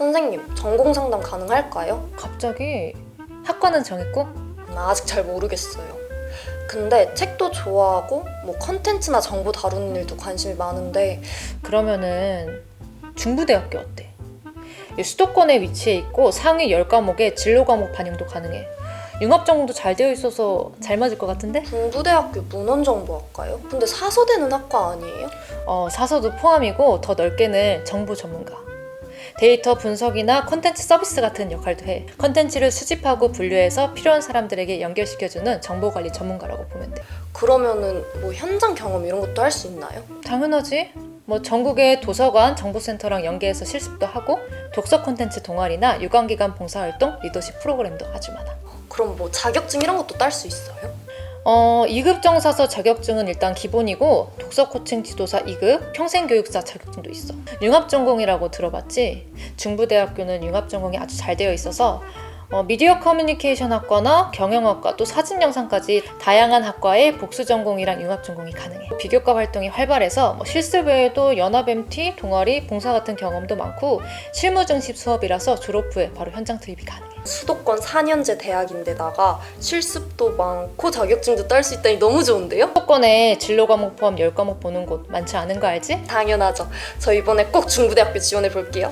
선생님, 전공 상담 가능할까요? 갑자기 학과는 정했고? 음, 아직 잘 모르겠어요. 근데 책도 좋아하고 뭐 컨텐츠나 정보 다루는 일도 관심이 많은데 그러면은 중부대학교 어때? 이 수도권에 위치해 있고 상위 10과목에 진로 과목 반영도 가능해. 융합 전공도 잘 되어 있어서 잘 맞을 것 같은데? 중부대학교 문헌정보학과요? 근데 사서되는 학과 아니에요? 어, 사서도 포함이고 더 넓게는 정보 전문가. 데이터 분석이나 컨텐츠 서비스 같은 역할도 해. 컨텐츠를 수집하고 분류해서 필요한 사람들에게 연결시켜주는 정보 관리 전문가라고 보면 돼. 그러면은 뭐 현장 경험 이런 것도 할 수 있나요? 당연하지. 뭐 전국의 도서관, 정보센터랑 연계해서 실습도 하고 독서 콘텐츠 동아리나 유관기관 봉사활동, 리더십 프로그램도 아주 많아. 그럼 뭐 자격증 이런 것도 딸 수 있어요? 어, 2급 정사서 자격증은 일단 기본이고 독서 코칭 지도사 2급, 평생 교육사 자격증도 있어. 융합 전공이라고 들어봤지? 중부대학교는 융합 전공이 아주 잘 되어 있어서 어, 미디어 커뮤니케이션 학과나 경영학과 또 사진 영상까지 다양한 학과의 복수 전공이랑 융합 전공이 가능해. 비교과 활동이 활발해서 뭐 실습 외에도 연합 MT, 동아리, 봉사 같은 경험도 많고 실무 중심 수업이라서 졸업 후에 바로 현장 투입이 가능해. 수도권 4년제 대학인데다가 실습도 많고 자격증도 딸 수 있다니 너무 좋은데요? 수도권에 진로 과목 포함 10과목 보는 곳 많지 않은 거 알지? 당연하죠. 저 이번에 꼭 중부대학교 지원해 볼게요.